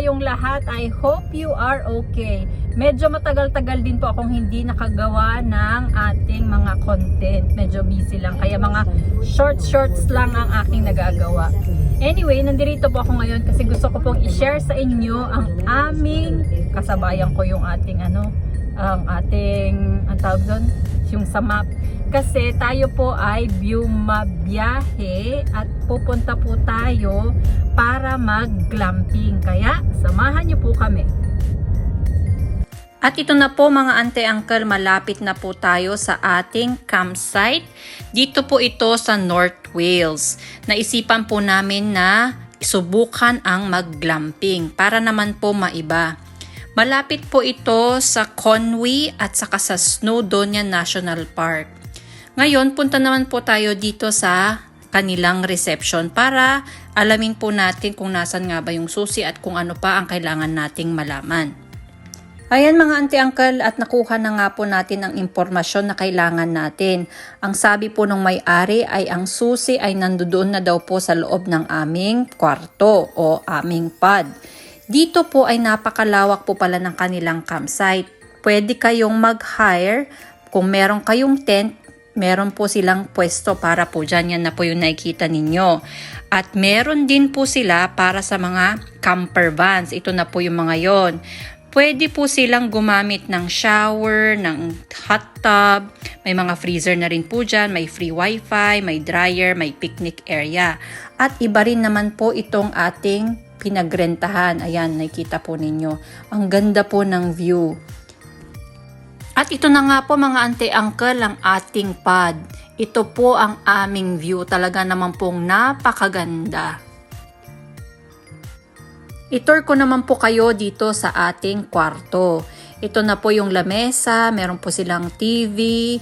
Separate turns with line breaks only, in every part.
tayong lahat. I hope you are okay. Medyo matagal-tagal din po akong hindi nakagawa ng ating mga content. Medyo busy lang. Kaya mga short-shorts lang ang aking nagagawa. Anyway, nandito po ako ngayon kasi gusto ko pong i-share sa inyo ang aming kasabayan ko yung ating ano, ang ating, ang tawag doon, yung sa map. Kasi tayo po ay bumabiyahe at pupunta po tayo para mag-glamping. Kaya, samahan niyo po kami. At ito na po mga ante-uncle, malapit na po tayo sa ating campsite. Dito po ito sa North Wales. Naisipan po namin na subukan ang mag-glamping para naman po maiba. Malapit po ito sa Conwy at saka sa Snowdonia National Park. Ngayon, punta naman po tayo dito sa kanilang reception para alamin po natin kung nasan nga ba yung susi at kung ano pa ang kailangan nating malaman. Ayan mga auntie-uncle at nakuha na nga po natin ang impormasyon na kailangan natin. Ang sabi po ng may-ari ay ang susi ay nandoon na daw po sa loob ng aming kwarto o aming pod. Dito po ay napakalawak po pala ng kanilang campsite. Pwede kayong mag-hire kung meron kayong tent meron po silang pwesto para po dyan. Yan na po yung nakikita ninyo. At meron din po sila para sa mga camper vans. Ito na po yung mga yon. Pwede po silang gumamit ng shower, ng hot tub, may mga freezer na rin po dyan, may free wifi, may dryer, may picnic area. At iba rin naman po itong ating pinagrentahan. Ayan, nakikita po ninyo. Ang ganda po ng view. At ito na nga po mga ante-uncle ang ating pod. Ito po ang aming view. Talaga naman pong napakaganda. Itur ko naman po kayo dito sa ating kwarto. Ito na po yung lamesa, meron po silang TV,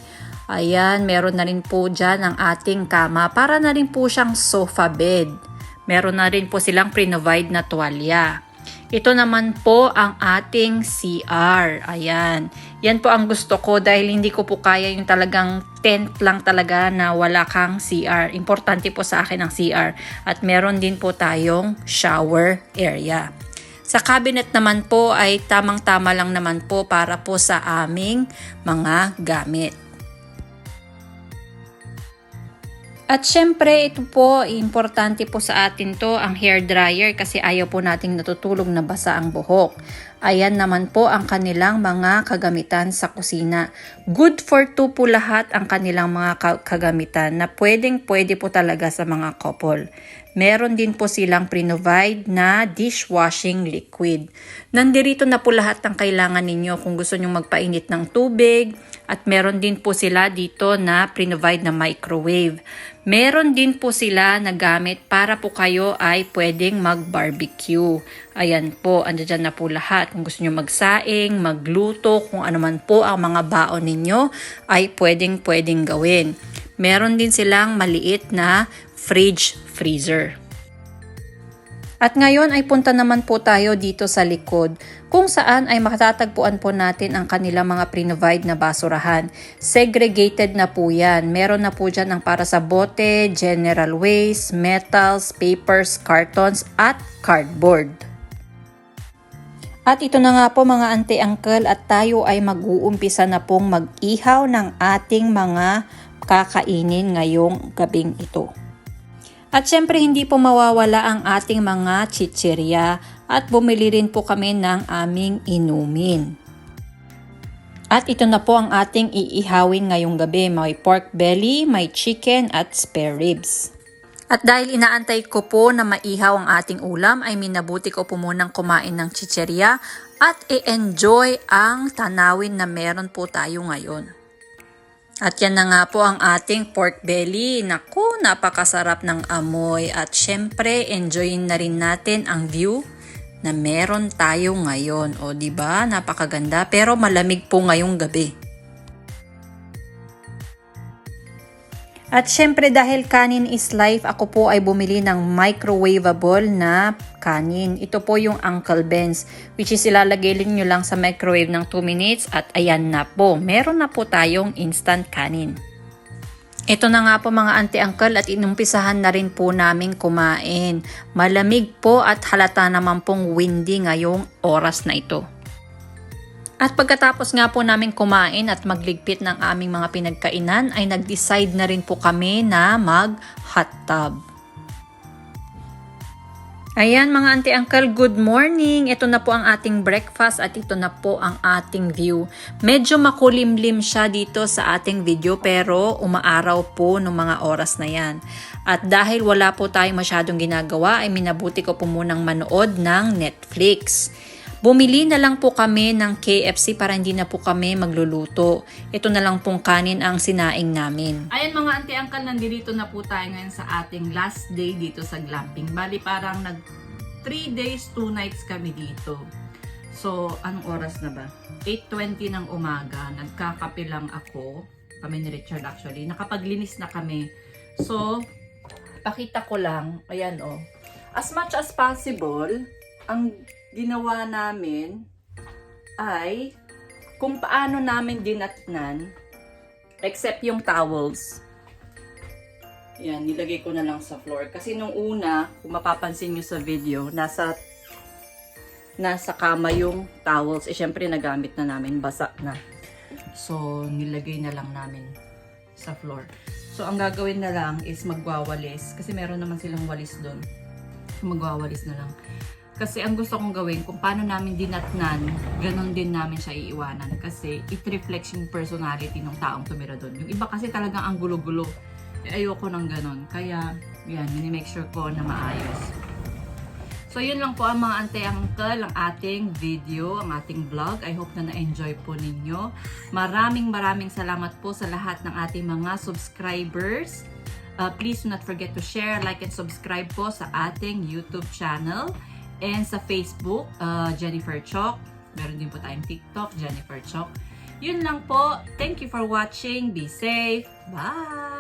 ayan, meron na rin po dyan ang ating kama para na rin po siyang sofa bed. Meron na rin po silang pre-provide na tuwalya. Ito naman po ang ating CR. Ayan. Yan po ang gusto ko dahil hindi ko po kaya yung talagang tent lang talaga na wala kang CR. Importante po sa akin ang CR. At meron din po tayong shower area. Sa cabinet naman po ay tamang-tama lang naman po para po sa aming mga gamit. At syempre, ito po, importante po sa atin to ang hair dryer kasi ayaw po nating natutulog na basa ang buhok. Ayan naman po ang kanilang mga kagamitan sa kusina. Good for two po lahat ang kanilang mga kagamitan na pwedeng pwede po talaga sa mga couple. Meron din po silang pre-provide na dishwashing liquid. Nandirito na po lahat ng kailangan ninyo kung gusto nyo magpainit ng tubig at meron din po sila dito na pre-provide na microwave. Meron din po sila na gamit para po kayo ay pwedeng mag-barbecue. Ayan po, andyan na po lahat. Kung gusto nyo magsaing, magluto, kung ano man po ang mga baon ninyo ay pwedeng pwedeng gawin. Meron din silang maliit na fridge freezer. At ngayon ay punta naman po tayo dito sa likod kung saan ay matatagpuan po natin ang kanilang mga pre-provide na basurahan. Segregated na po yan. Meron na po dyan ang para sa bote, general waste, metals, papers, cartons at cardboard. At ito na nga po mga ante-uncle at tayo ay mag-uumpisa na pong mag-ihaw ng ating mga kakainin ngayong gabing ito. At syempre hindi po mawawala ang ating mga chichirya at bumili rin po kami ng aming inumin. At ito na po ang ating iihawin ngayong gabi. May pork belly, may chicken at spare ribs. At dahil inaantay ko po na maihaw ang ating ulam ay minabuti ko po munang kumain ng chicherya at i-enjoy ang tanawin na meron po tayo ngayon. At yan na nga po ang ating pork belly. Naku, napakasarap ng amoy. At syempre, enjoyin na rin natin ang view na meron tayo ngayon. O ba napakaganda pero malamig po ngayong gabi. At syempre dahil kanin is life, ako po ay bumili ng microwavable na kanin. Ito po yung Uncle Ben's which is ilalagay nyo lang sa microwave ng 2 minutes at ayan na po. Meron na po tayong instant kanin. Ito na nga po mga auntie uncle at inumpisahan na rin po namin kumain. Malamig po at halata naman pong windy ngayong oras na ito. At pagkatapos nga po namin kumain at magligpit ng aming mga pinagkainan ay nag-decide na rin po kami na mag hot tub. Ayan mga auntie uncle, good morning! Ito na po ang ating breakfast at ito na po ang ating view. Medyo makulimlim siya dito sa ating video pero umaaraw po ng mga oras na yan. At dahil wala po tayong masyadong ginagawa ay minabuti ko po munang manood ng Netflix. Bumili na lang po kami ng KFC para hindi na po kami magluluto. Ito na lang pong kanin ang sinaing namin. Ayan mga auntie uncle, nandito na po tayo ngayon sa ating last day dito sa glamping. Bali parang nag 3 days, 2 nights kami dito. So, anong oras na ba? 8.20 ng umaga. Nagkakape lang ako. Kami ni Richard actually. Nakapaglinis na kami. So, pakita ko lang. Ayan oh. As much as possible, ang ginawa namin ay kung paano namin dinatnan except yung towels. Yan, nilagay ko na lang sa floor. Kasi nung una, kung mapapansin nyo sa video, nasa nasa kama yung towels. Eh, syempre, nagamit na namin. Basa na. So, nilagay na lang namin sa floor. So, ang gagawin na lang is magwawalis. Kasi meron naman silang walis doon. Magwawalis na lang. Kasi ang gusto kong gawin, kung paano namin dinatnan, ganun din namin siya iiwanan. Kasi it reflects yung personality ng taong tumira doon. Yung iba kasi talagang ang gulo-gulo. Eh, ayoko ng ganun. Kaya, yan, mini-make sure ko na maayos. So, yun lang po ang mga ante uncle, ang ating video, ang ating vlog. I hope na na-enjoy po ninyo. Maraming maraming salamat po sa lahat ng ating mga subscribers. Uh, please do not forget to share, like, and subscribe po sa ating YouTube channel. And sa Facebook, uh, Jennifer Chok. Meron din po tayong TikTok, Jennifer Chok. Yun lang po. Thank you for watching. Be safe. Bye!